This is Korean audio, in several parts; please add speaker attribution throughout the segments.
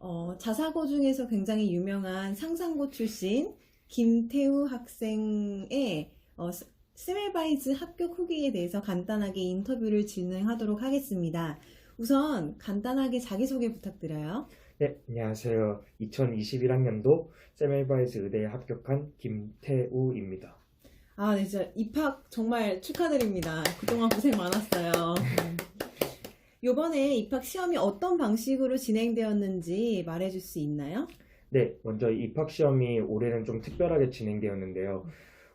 Speaker 1: 어, 자사고 중에서 굉장히 유명한 상상고 출신 김태우 학생의 어, 스- 세멜바이즈 합격 후기에 대해서 간단하게 인터뷰를 진행하도록 하겠습니다. 우선 간단하게 자기소개 부탁드려요.
Speaker 2: 네, 안녕하세요. 2021학년도 세멜바이스 의대에 합격한 김태우입니다.
Speaker 1: 아, 네, 진짜 입학 정말 축하드립니다. 그동안 고생 많았어요. 요번에 입학 시험이 어떤 방식으로 진행되었는지 말해줄 수 있나요?
Speaker 2: 네, 먼저 입학 시험이 올해는 좀 특별하게 진행되었는데요.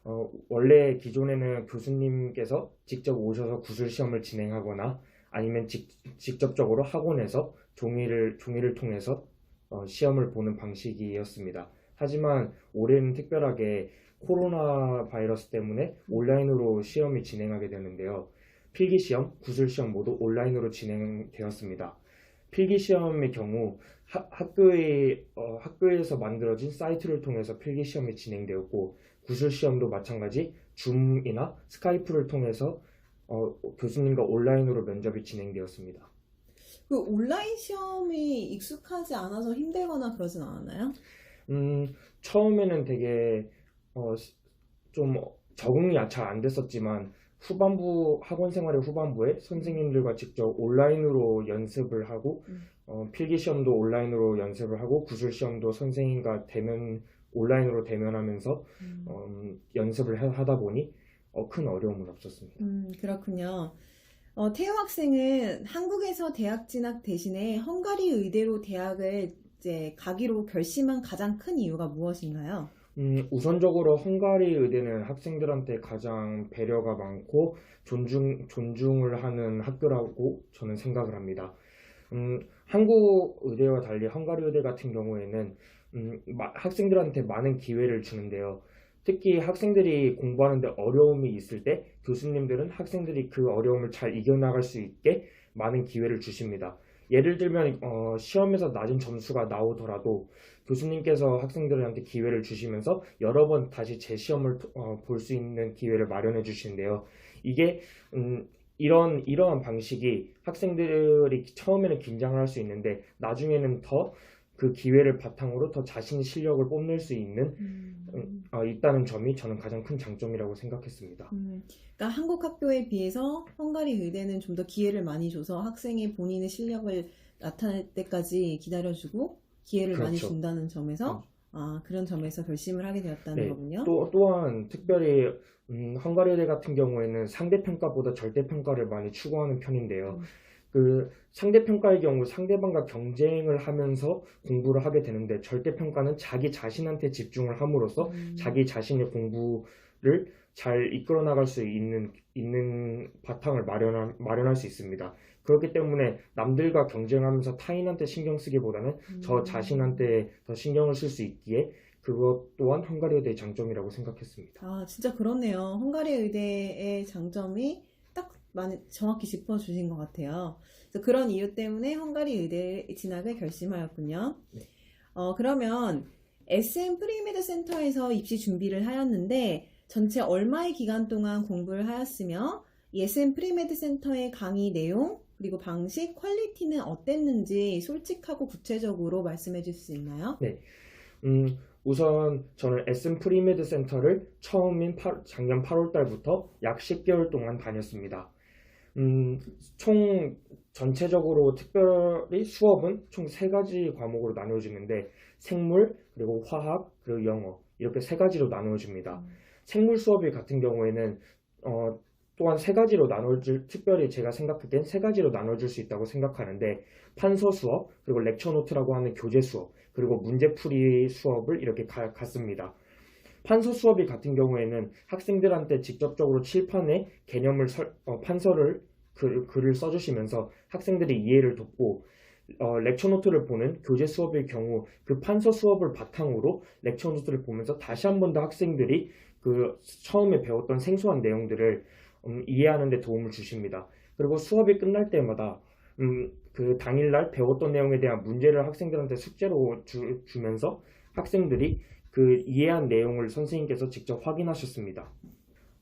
Speaker 2: 어, 원래 기존에는 교수님께서 직접 오셔서 구술 시험을 진행하거나 아니면 직, 직접적으로 학원에서 종이를 종이를 통해서 어, 시험을 보는 방식이었습니다. 하지만 올해는 특별하게 코로나 바이러스 때문에 온라인으로 시험이 진행하게 되는데요. 필기 시험, 구술 시험 모두 온라인으로 진행되었습니다. 필기 시험의 경우 하- 학교의 어, 학교에서 만들어진 사이트를 통해서 필기 시험이 진행되었고 구술 시험도 마찬가지 줌이나 스카이프를 통해서 어, 교수님과 온라인으로 면접이 진행되었습니다.
Speaker 1: 그 온라인 시험이 익숙하지 않아서 힘들거나 그러진 않았나요?
Speaker 2: 음, 처음에는 되게 어, 스- 좀 적응이 잘 안 됐었지만 후반부 학원 생활의 후반부에 선생님들과 직접 온라인으로 연습을 하고
Speaker 1: 음.
Speaker 2: 어, 필기 시험도 온라인으로 연습을 하고 구술 시험도 선생님과 대면 온라인으로 대면하면서
Speaker 1: 음,
Speaker 2: 어, 음, 연습을 하- 하다 보니 어, 큰 어려움은 없었습니다.
Speaker 1: 음, 그렇군요. 어, 태우 학생은 한국에서 대학 진학 대신에 헝가리 의대로 대학을 이제 가기로 결심한 가장 큰 이유가 무엇인가요?
Speaker 2: 음, 우선적으로 헝가리 의대는 학생들한테 가장 배려가 많고 존중, 존중을 하는 학교라고 저는 생각을 합니다. 음, 한국 의대와 달리 헝가리 의대 같은 경우에는 음, 마- 학생들한테 많은 기회를 주는데요. 특히 학생들이 공부하는데 어려움이 있을 때 교수님들은 학생들이 그 어려움을 잘 이겨나갈 수 있게 많은 기회를 주십니다. 예를 들면 어, 시험에서 낮은 점수가 나오더라도 교수님께서 학생들한테 기회를 주시면서 여러 번 다시 재시험을 볼수 있는 기회를 마련해 주시는데요. 이게 음, 이런 이러한 방식이 학생들이 처음에는 긴장을 할 수 있는데 나중에는 더 그 기회를 바탕으로 더 자신의 실력을 뽐낼 수 있는
Speaker 1: 음,
Speaker 2: 어, 있다는 점이 저는 가장 큰 장점이라고 생각했습니다.
Speaker 1: 음, 그러니까 한국 학교에 비해서 헝가리 의대는 좀 더 기회를 많이 줘서 학생이 본인의 실력을 나타낼 때까지 기다려주고 기회를 많이
Speaker 2: 그렇죠.
Speaker 1: 준다는 점에서 아, 그런 점에서 결심을 하게 되었다는
Speaker 2: 네,
Speaker 1: 거군요.
Speaker 2: 또, 또한 특별히 음, 헝가리 의대 같은 경우에는 상대 평가보다 절대 평가를 많이 추구하는 편인데요.
Speaker 1: 음.
Speaker 2: 그 상대평가의 경우 상대방과 경쟁을 하면서 공부를 하게 되는데 절대평가는 자기 자신한테 집중을 함으로써
Speaker 1: 음,
Speaker 2: 자기 자신의 공부를 잘 이끌어 나갈 수 있는, 있는 바탕을 마련할, 마련할 수 있습니다. 그렇기 때문에 남들과 경쟁하면서 타인한테 신경 쓰기보다는 저
Speaker 1: 음.
Speaker 2: 자신한테 더 신경을 쓸 수 있기에 그것 또한 헝가리 의대의 장점이라고 생각했습니다.
Speaker 1: 아, 진짜 그렇네요. 헝가리 의대의 장점이 딱 많이 정확히 짚어주신 것 같아요. 그래서 그런 이유 때문에 헝가리 의대 진학을 결심하였군요.
Speaker 2: 네.
Speaker 1: 어, 그러면 SM 프리메드 센터에서 입시 준비를 하였는데 전체 얼마의 기간 동안 공부를 하였으며 이 SM 프리메드 센터의 강의 내용 그리고 방식, 퀄리티는 어땠는지 솔직하고 구체적으로 말씀해 줄 수 있나요?
Speaker 2: 음, 우선 저는 SM 프리메드 센터를 처음인 팔- 작년 8월 달부터 약 10개월 동안 다녔습니다. 음, 총 전체적으로 특별히 수업은 총 세 가지 과목으로 나누어지는데 생물, 그리고 화학, 그리고 영어 이렇게 세 가지로 나누어집니다. 생물 수업이 같은 경우에는 어, 또한 세 가지로 나눠줄 특별히 제가 생각하기엔 세 가지로 나눠줄 수 있다고 생각하는데 판서 수업 그리고 렉처 노트라고 하는 교재 수업 그리고 문제풀이 수업을 이렇게 가- 갔습니다. 판서 수업이 같은 경우에는 학생들한테 직접적으로 칠판에 개념을 설- 어, 판서를 글, 글을 써주시면서 학생들이 이해를 돕고 어, 렉처 노트를 보는 교재 수업의 경우 그 판서 수업을 바탕으로 렉처 노트를 보면서 다시 한 번 더 학생들이 그 처음에 배웠던 생소한 내용들을 음, 이해하는 데 도움을 주십니다. 그리고 수업이 끝날 때마다 음, 그 당일날 배웠던 내용에 대한 문제를 학생들한테 숙제로 주, 주면서 학생들이 그 이해한 내용을 선생님께서 직접 확인하셨습니다.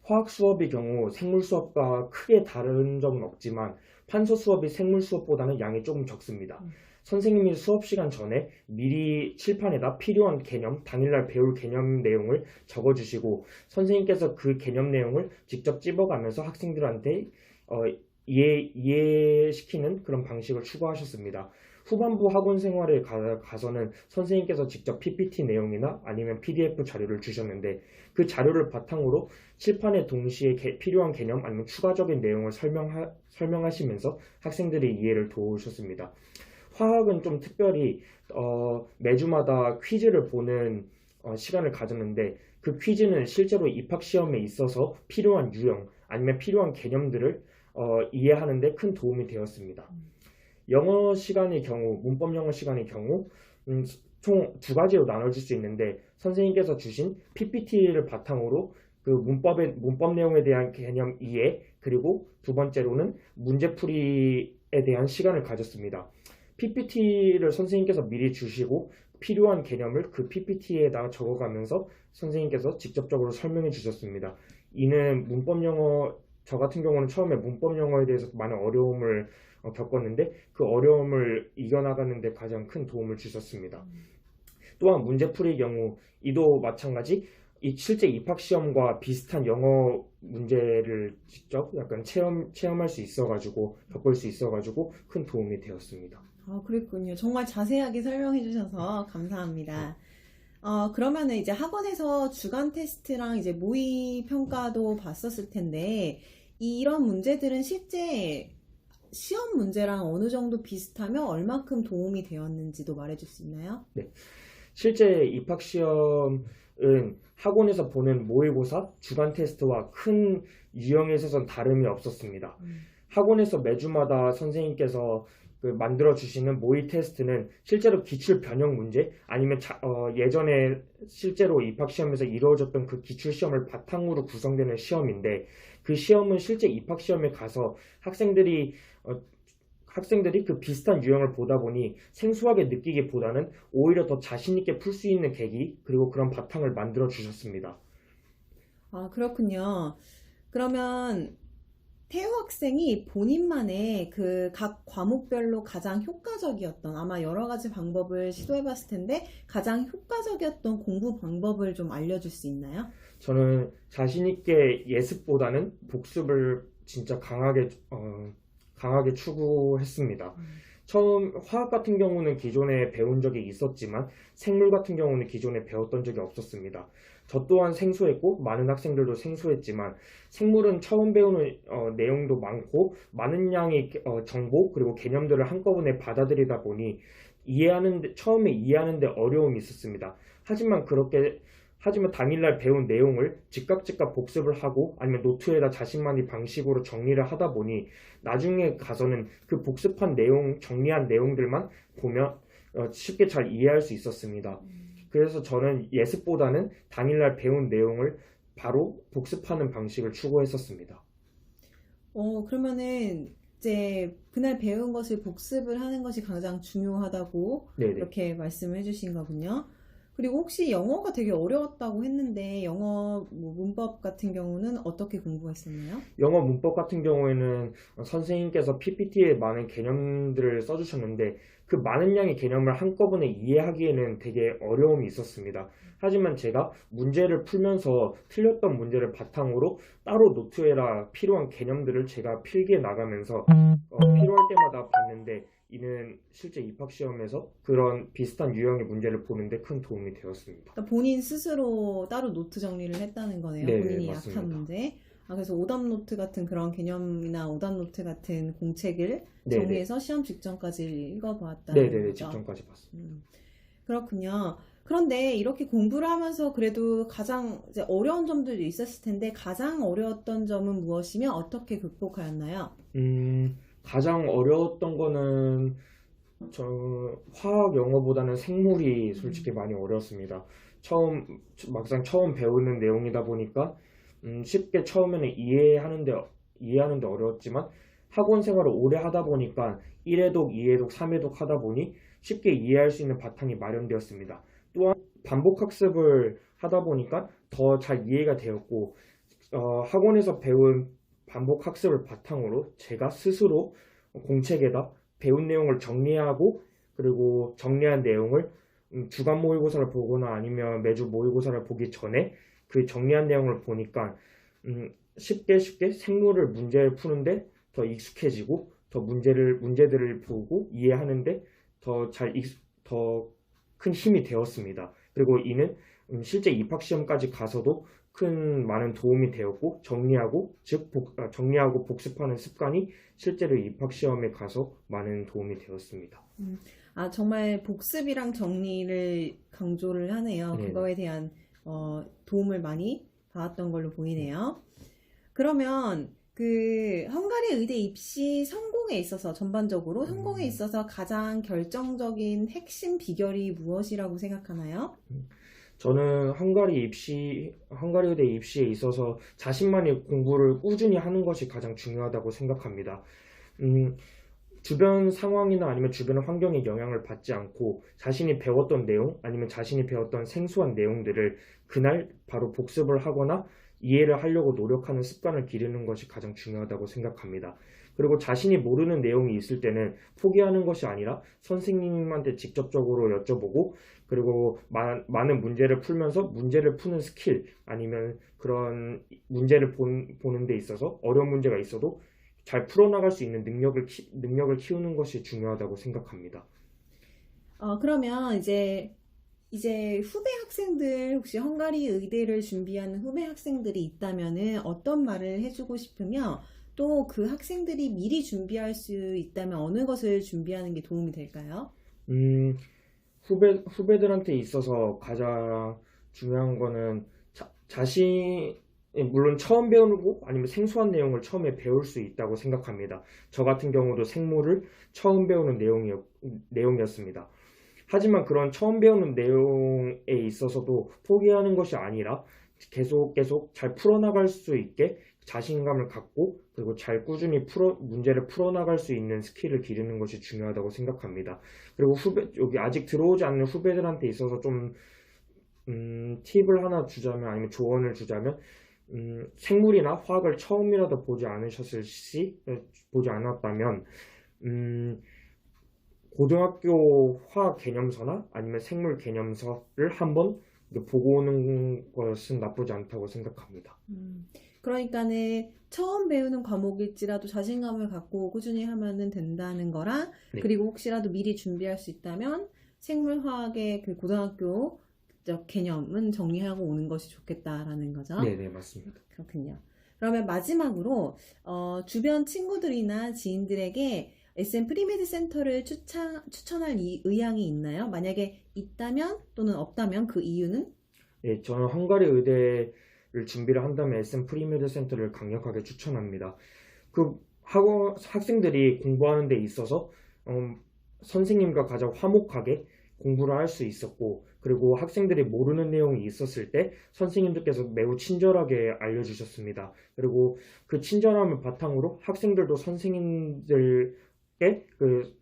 Speaker 2: 화학 수업의 경우 생물 수업과 크게 다른 점은 없지만 판서 수업이 생물 수업보다는 양이 조금 적습니다.
Speaker 1: 음.
Speaker 2: 선생님이 수업 시간 전에 미리 칠판에다 필요한 개념, 당일날 배울 개념 내용을 적어주시고 선생님께서 그 개념 내용을 직접 찝어가면서 학생들한테 어, 이해, 이해시키는 그런 방식을 추구하셨습니다. 후반부 학원 생활에 가, 가서는 선생님께서 직접 PPT 내용이나 아니면 PDF 자료를 주셨는데 그 자료를 바탕으로 칠판에 동시에 개- 필요한 개념 아니면 추가적인 내용을 설명하, 설명하시면서 학생들의 이해를 도우셨습니다. 화학은 좀 특별히 어, 매주마다 퀴즈를 보는 어, 시간을 가졌는데 그 퀴즈는 실제로 입학 시험에 있어서 필요한 유형 아니면 필요한 개념들을 어, 이해하는 데 큰 도움이 되었습니다. 영어 시간의 경우, 문법 영어 시간의 경우 음, 총 두 가지로 나눠질 수 있는데 선생님께서 주신 PPT를 바탕으로 그 문법의 문법 내용에 대한 개념 이해 그리고 두 번째로는 문제풀이에 대한 시간을 가졌습니다. PPT를 선생님께서 미리 주시고 필요한 개념을 그 PPT에다가 적어가면서 선생님께서 직접적으로 설명해 주셨습니다. 이는 문법 영어 저 같은 경우는 처음에 문법 영어에 대해서 많은 어려움을 어, 겪었는데 그 어려움을 이겨나가는데 가장 큰 도움을 주셨습니다. 또한 문제풀이의 경우 이도 마찬가지 이 실제 입학 시험과 비슷한 영어 문제를 직접 약간 체험 체험할 수 있어가지고 겪을 수 있어가지고 큰 도움이 되었습니다.
Speaker 1: 아, 그랬군요. 정말 자세하게 설명해 주셔서 감사합니다. 어, 그러면은 이제 학원에서 주간 테스트랑 이제 모의 평가도 봤었을 텐데, 이런 문제들은 실제 시험 문제랑 어느 정도 비슷하며 얼마큼 도움이 되었는지도 말해줄 수 있나요?
Speaker 2: 실제 입학 시험은 학원에서 보는 모의고사, 주간 테스트와 큰 유형에 있어서는 다름이 없었습니다. 학원에서 매주마다 선생님께서 그 만들어 주시는 모의 테스트는 실제로 기출 변형 문제 아니면 자- 어, 예전에 실제로 입학 시험에서 이루어졌던 그 기출 시험을 바탕으로 구성되는 시험인데 그 시험은 실제 입학 시험에 가서 학생들이 어, 학생들이 그 비슷한 유형을 보다 보니 생소하게 느끼기보다는 오히려 더 자신 있게 풀 수 있는 계기 그리고 그런 바탕을 만들어 주셨습니다.
Speaker 1: 아, 그렇군요. 그러면 태호 학생이 본인만의 그 각 과목별로 가장 효과적이었던 아마 여러 가지 방법을 시도해 봤을 텐데 가장 효과적이었던 공부 방법을 좀 알려줄 수 있나요?
Speaker 2: 저는 자신 있게 예습보다는 복습을 진짜 강하게 어, 강하게 추구했습니다. 처음 화학 같은 경우는 기존에 배운 적이 있었지만 생물 같은 경우는 기존에 배웠던 적이 없었습니다. 저 또한 생소했고 많은 학생들도 생소했지만 생물은 처음 배우는 어, 내용도 많고 많은 양의 어, 정보 그리고 개념들을 한꺼번에 받아들이다 보니 이해하는 데 처음에 이해하는데 어려움이 있었습니다. 하지만 그렇게 하지만 당일날 배운 내용을 즉각 즉각 복습을 하고 아니면 노트에다 자신만의 방식으로 정리를 하다 보니 나중에 가서는 그 복습한 내용, 정리한 내용들만 보면 어, 쉽게 잘 이해할 수 있었습니다. 그래서 저는 예습보다는 당일날 배운 내용을 바로 복습하는 방식을 추구했었습니다.
Speaker 1: 어, 그러면은 이제 그날 배운 것을 복습을 하는 것이 가장 중요하다고
Speaker 2: 네네.
Speaker 1: 이렇게 말씀을 해주신 거군요. 그리고 혹시 영어가 되게 어려웠다고 했는데 영어 뭐 문법 같은 경우는 어떻게 공부했었나요?
Speaker 2: 영어 문법 같은 경우에는 선생님께서 PPT에 많은 개념들을 써주셨는데 그 많은 양의 개념을 한꺼번에 이해하기에는 되게 어려움이 있었습니다. 하지만 제가 문제를 풀면서 틀렸던 문제를 바탕으로 따로 노트에다 필요한 개념들을 제가 필기해 나가면서 어, 필요할 때마다 봤는데 이는 실제 입학 시험에서 그런 비슷한 유형의 문제를 보는데 큰 도움이 되었습니다.
Speaker 1: 그러니까 본인 스스로 따로 노트 정리를 했다는 거네요.
Speaker 2: 네,
Speaker 1: 본인이
Speaker 2: 맞습니다.
Speaker 1: 약한 문제. 아, 그래서 오답 노트 같은 그런 개념이나 오답 노트 같은 공책을
Speaker 2: 네네.
Speaker 1: 정리해서 시험 직전까지 읽어보았다는
Speaker 2: 네네네,
Speaker 1: 거죠.
Speaker 2: 직전까지 봤습니다.
Speaker 1: 음, 그렇군요. 그런데 이렇게 공부를 하면서 그래도 가장 어려운 점들도 있었을 텐데 가장 어려웠던 점은 무엇이며 어떻게 극복하였나요?
Speaker 2: 음, 가장 어려웠던 거는 저 화학 영어보다는 생물이 솔직히 많이 어려웠습니다. 처음 막상 처음 배우는 내용이다 보니까 음, 쉽게 처음에는 이해하는데 이해하는데 어려웠지만 학원 생활을 오래 하다 보니까 1회독, 2회독, 3회독 하다 보니 쉽게 이해할 수 있는 바탕이 마련되었습니다. 또한 반복 학습을 하다 보니까 더 잘 이해가 되었고 어, 학원에서 배운 반복 학습을 바탕으로 제가 스스로 공책에다 배운 내용을 정리하고 그리고 정리한 내용을 음, 주간 모의고사를 보거나 아니면 매주 모의고사를 보기 전에 그 정리한 내용을 보니까 음, 쉽게 쉽게 생물을 문제를 푸는데 더 익숙해지고 더 문제를 문제들을 보고 이해하는데 더 잘 더 큰 힘이 되었습니다. 그리고 이는 음, 실제 입학 시험까지 가서도 큰 많은 도움이 되었고 정리하고 즉 복- 아, 정리하고 복습하는 습관이 실제로 입학 시험에 가서 많은 도움이 되었습니다.
Speaker 1: 아, 정말 복습이랑 정리를 강조를 하네요.
Speaker 2: 네네.
Speaker 1: 그거에 대한 어, 도움을 많이 받았던 걸로 보이네요. 그러면 그 헝가리 의대 입시 성공에 있어서 전반적으로 성공에
Speaker 2: 음.
Speaker 1: 있어서 가장 결정적인 핵심 비결이 무엇이라고 생각하나요?
Speaker 2: 저는 헝가리 입시, 헝가리 의대 입시에 있어서 자신만의 공부를 꾸준히 하는 것이 가장 중요하다고 생각합니다. 음, 주변 상황이나 아니면 주변 환경의 영향을 받지 않고 자신이 배웠던 내용 아니면 자신이 배웠던 생소한 내용들을 그날 바로 복습을 하거나 이해를 하려고 노력하는 습관을 기르는 것이 가장 중요하다고 생각합니다. 그리고 자신이 모르는 내용이 있을 때는 포기하는 것이 아니라 선생님한테 직접적으로 여쭤보고 그리고 마- 많은 문제를 풀면서 문제를 푸는 스킬 아니면 그런 문제를 본, 보는 데 있어서 어려운 문제가 있어도 잘 풀어나갈 수 있는 능력을, 키, 능력을 키우는 것이 중요하다고 생각합니다.
Speaker 1: 어, 그러면 이제 이제 후배 학생들 혹시 헝가리 의대를 준비하는 후배 학생들이 있다면은 어떤 말을 해주고 싶으며 또 그 학생들이 미리 준비할 수 있다면 어느 것을 준비하는 게 도움이 될까요?
Speaker 2: 음, 후배, 후배들한테 있어서 가장 중요한 거는 자, 자신, 물론 처음 배우고 아니면 생소한 내용을 처음에 배울 수 있다고 생각합니다. 저 같은 경우도 생물을 처음 배우는 내용이었, 내용이었습니다. 하지만 그런 처음 배우는 내용에 있어서도 포기하는 것이 아니라 계속 계속 잘 풀어나갈 수 있게 자신감을 갖고 그리고 잘 꾸준히 풀어, 문제를 풀어나갈 수 있는 스킬을 기르는 것이 중요하다고 생각합니다. 그리고 후배, 여기 아직 들어오지 않는 후배들한테 있어서 좀, 음, 팁을 하나 주자면, 아니면 조언을 주자면, 음, 생물이나 화학을 처음이라도 보지 않으셨을 시, 보지 않았다면, 음, 고등학교 화학 개념서나 아니면 생물 개념서를 한번 보고 오는 것은 나쁘지 않다고 생각합니다.
Speaker 1: 음, 그러니까는 처음 배우는 과목일지라도 자신감을 갖고 꾸준히 하면은 된다는 거랑
Speaker 2: 네.
Speaker 1: 그리고 혹시라도 미리 준비할 수 있다면 생물화학의 그 고등학교 적 개념은 정리하고 오는 것이 좋겠다라는 거죠.
Speaker 2: 네, 네, 맞습니다.
Speaker 1: 그렇군요. 그러면 마지막으로 어, 주변 친구들이나 지인들에게 SM 프리메드 센터를 추천, 추천할 이- 의향이 있나요? 만약에 있다면 또는 없다면 그 이유는?
Speaker 2: 예, 저는 헝가리 의대를 준비를 한다면 SM 프리메드 센터를 강력하게 추천합니다. 그 학원 학생들이 공부하는 데 있어서 음, 선생님과 가장 화목하게 공부를 할 수 있었고 그리고 학생들이 모르는 내용이 있었을 때 선생님들께서 매우 친절하게 알려주셨습니다. 그리고 그 친절함을 바탕으로 학생들도 선생님들께 그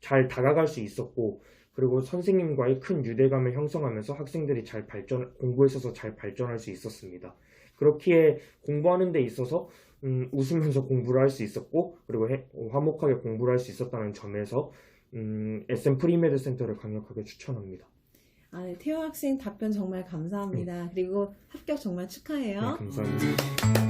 Speaker 2: 잘 다가갈 수 있었고 그리고 선생님과의 큰 유대감을 형성하면서 학생들이 잘 발전, 공부에 있어서 잘 발전할 수 있었습니다. 그렇기에 공부하는 데 있어서 음, 웃으면서 공부를 할 수 있었고 그리고 해- 화목하게 공부를 할 수 있었다는 점에서 음, SM 프리메드 센터를 강력하게 추천합니다.
Speaker 1: 아, 네, 태호 학생 답변 정말 감사합니다. 그리고 합격 정말
Speaker 2: 네,
Speaker 1: 축하해요.
Speaker 2: 감사합니다.